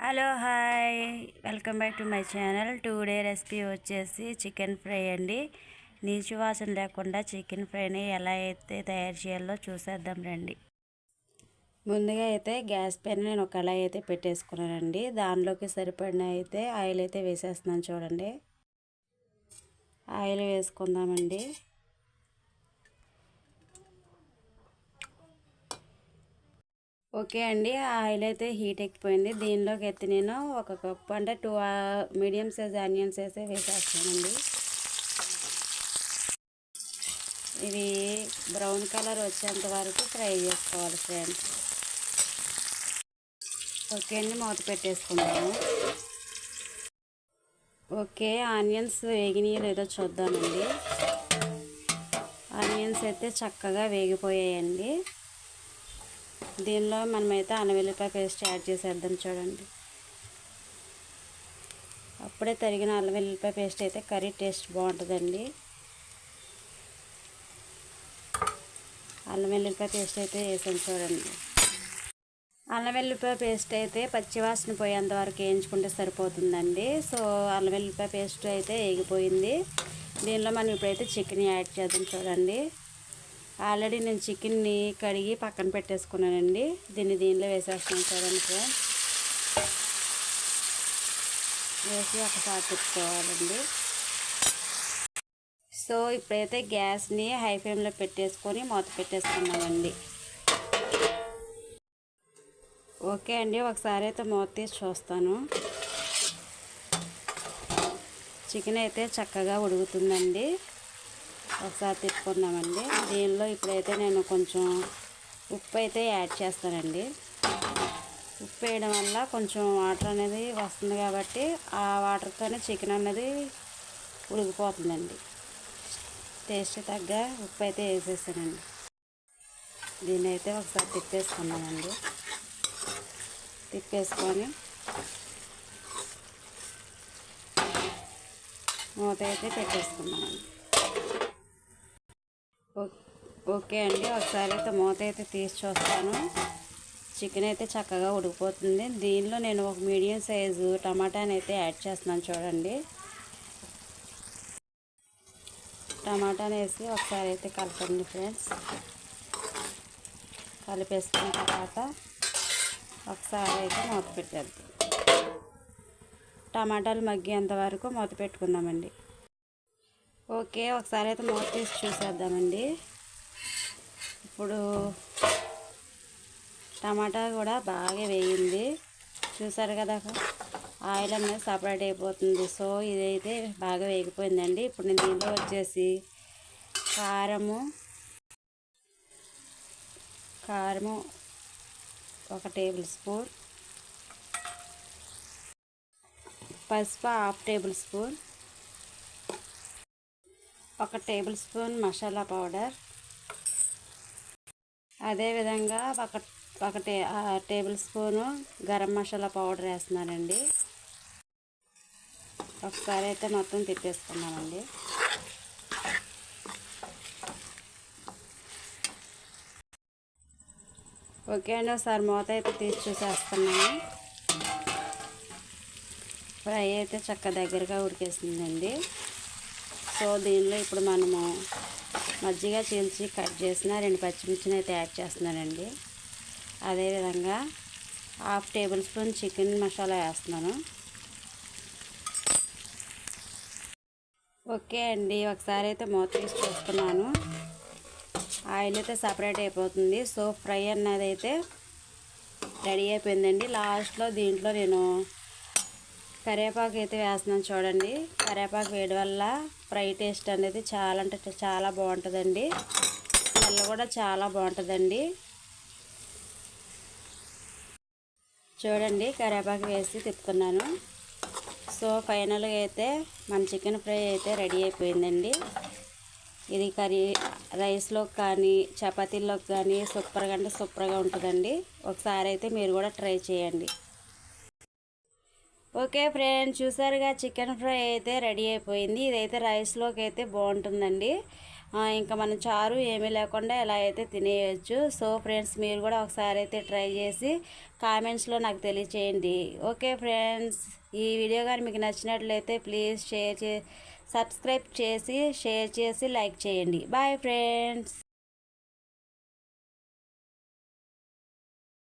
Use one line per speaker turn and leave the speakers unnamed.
Hello hi welcome back to my channel. Today recipe వచ్చేసి chicken fry అండి. నీచు వాసన లేకుండా చికెన్ ఫ్రైని ఎలా అయితే తయారు చేయాలో చూసేద్దాం రండి. ముందుగా అయితే గ్యాస్ పైన నేను ఒక కళాయి అయితే పెట్టేసుకున్నానండి. దానిలోకి సరిపడిన అయితే ఆయిల్ అయితే వేసేస్తున్నాను చూడండి. ఆయిల్ వేసుకుందామండి. ఓకే అండి. ఆయిల్ అయితే హీట్ ఎక్కిపోయింది. దీనిలోకి ఎత్తి నేను ఒక కప్ అంటే టూ మీడియం సైజ్ ఆనియన్స్ వేసి వేసేస్తానండి. ఇవి బ్రౌన్ కలర్ వచ్చేంత వరకు ఫ్రై చేసుకోవాలి ఫ్రెండ్స్. ఓకే అండి మూత పెట్టేసుకుందాము. ఓకే ఆనియన్స్ వేగినాయో లేదో చూద్దామండి. ఆనియన్స్ అయితే చక్కగా వేగిపోయాయండి. దీనిలో మనమైతే అల్లవెల్లిపాయ పేస్ట్ యాడ్ చేసేద్దాం చూడండి. అప్పుడే తరిగిన అల్లం వెల్లిపాయ పేస్ట్ అయితే కర్రీ టేస్ట్ బాగుంటుందండి. అల్లం వెల్లిపాయ పేస్ట్ అయితే వేసాను చూడండి. అల్లం వెల్లిపాయ పేస్ట్ అయితే పచ్చివాసన పోయేంత వరకు వేయించుకుంటే సరిపోతుందండి. సో అల్లం వెల్లిపాయ పేస్ట్ అయితే వేగిపోయింది. దీనిలో మనం ఇప్పుడైతే చికెన్ యాడ్ చేద్దాం చూడండి. ఆల్రెడీ నేను చికెన్ని కడిగి పక్కన పెట్టేసుకున్నానండి. దీన్ని దీనిలో వేసేస్తున్నాను చూడండి ఫ్రెండ్స్. వేసి ఒకసారి తిప్పుకోవాలండి. సో ఇప్పుడైతే గ్యాస్ని హై ఫ్లేమ్లో పెట్టేసుకొని మూత పెట్టేసుకున్నామండి ఓకే అండి ఒకసారి అయితే మూత తీసి చూస్తాను. చికెన్ అయితే చక్కగా ఉడుకుతుందండి. ఒకసారి తిప్పుకున్నామండి దీనిలో ఇప్పుడైతే నేను కొంచెం ఉప్పు అయితే యాడ్ చేస్తానండి. ఉప్పు వేయడం వల్ల కొంచెం వాటర్ అనేది వస్తుంది కాబట్టి ఆ వాటర్తోనే చికెన్ అనేది ఉడికిపోతుందండి. టేస్ట్ తగ్గ ఉప్పు అయితే వేసేసానండి. దీన్ని అయితే ఒకసారి తిప్పేసుకున్నామండి తిప్పేసుకొని మూత అయితే పెట్టేసుకున్నామండి ఓకే అండి ఒకసారి అయితే మూత అయితే తీసి చూస్తాను. చికెన్ అయితే చక్కగా ఉడికిపోతుంది. దీనిలో నేను ఒక మీడియం సైజు టమాటాని అయితే యాడ్ చేస్తున్నాను చూడండి. టమాటాని వేసి ఒకసారి అయితే కలపండి ఫ్రెండ్స్ కలిపేసుకున్న తర్వాత ఒకసారి అయితే మూత పెట్టేద్దాం. టమాటాలు మగ్గేంత వరకు మూత పెట్టుకుందామండి. ఓకే ఒకసారి అయితే మూత తీసి చూసేద్దామండి. ఇప్పుడు టమాటా కూడా బాగా వేయింది. చూసారు కదా ఆయిల్ అనేది సపరేట్ అయిపోతుంది. సో ఇదైతే బాగా వేగిపోయిందండి. ఇప్పుడు నేను దీంట్లో వచ్చేసి కారము కారము ఒక టేబుల్ స్పూన్ పసుపు హాఫ్ టేబుల్ స్పూన్ ఒక టేబుల్ స్పూన్ మసాలా పౌడర్ అదేవిధంగా ఒక ఒక టే tablespoon garam masala powder వేస్తున్నానండి. ఒకసారి అయితే మొత్తం తిప్పేసుకున్నామండి ఓకే అండి ఒకసారి మూత అయితే తీసి చూసేస్తున్నాను. ఫ్రై అయితే చక్క దగ్గరగా ఉడికేసిందండి. సో దీనిలో ఇప్పుడు మనము మజ్జిగ చీల్చి కట్ చేసిన రెండు పచ్చిమిర్చిని అయితే యాడ్ చేస్తున్నానండి. అదేవిధంగా half tablespoon chicken masala వేస్తున్నాను. ఓకే అండి ఒకసారి అయితే మూత తీసి చూస్తున్నాను. ఆయిల్ అయితే సపరేట్ అయిపోతుంది. సో ఫ్రై అన్నది అయితే రెడీ అయిపోయిందండి. లాస్ట్లో దీంట్లో నేను కరివేపాకు అయితే వేస్తున్నాను చూడండి. కరివేపాకు వేయడం వల్ల ఫ్రై టేస్ట్ అనేది చాలా అంటే చాలా బాగుంటుందండి. స్మెల్ కూడా చాలా బాగుంటుందండి. చూడండి కరివేపాకు వేసి తిప్పుతున్నాను. సో ఫైనల్గా అయితే మన చికెన్ ఫ్రై అయితే రెడీ అయిపోయిందండి. ఇది కర్రీ రైస్లోకి కానీ చపాతీల్లోకి కానీ సూపర్గా అంటే సూపర్గా ఉంటుందండి. ఒకసారి అయితే మీరు కూడా ట్రై చేయండి. ఓకే ఫ్రెండ్స్ చూసారుగా చికెన్ ఫ్రై అయితే రెడీ అయిపోయింది. ఇదైతే రైస్లోకి అయితే బాగుంటుందండి. ఇంకా మనం చారు ఏమీ లేకుండా ఎలా అయితే తినేయచ్చు. సో ఫ్రెండ్స్ మీరు కూడా ఒకసారి అయితే ట్రై చేసి కామెంట్స్లో నాకు తెలియచేయండి. ఓకే ఫ్రెండ్స్ ఈ వీడియో కానీ మీకు నచ్చినట్లయితే ప్లీజ్ షేర్ చే సబ్స్క్రైబ్ చేసి షేర్ చేసి లైక్ చేయండి. Bye friends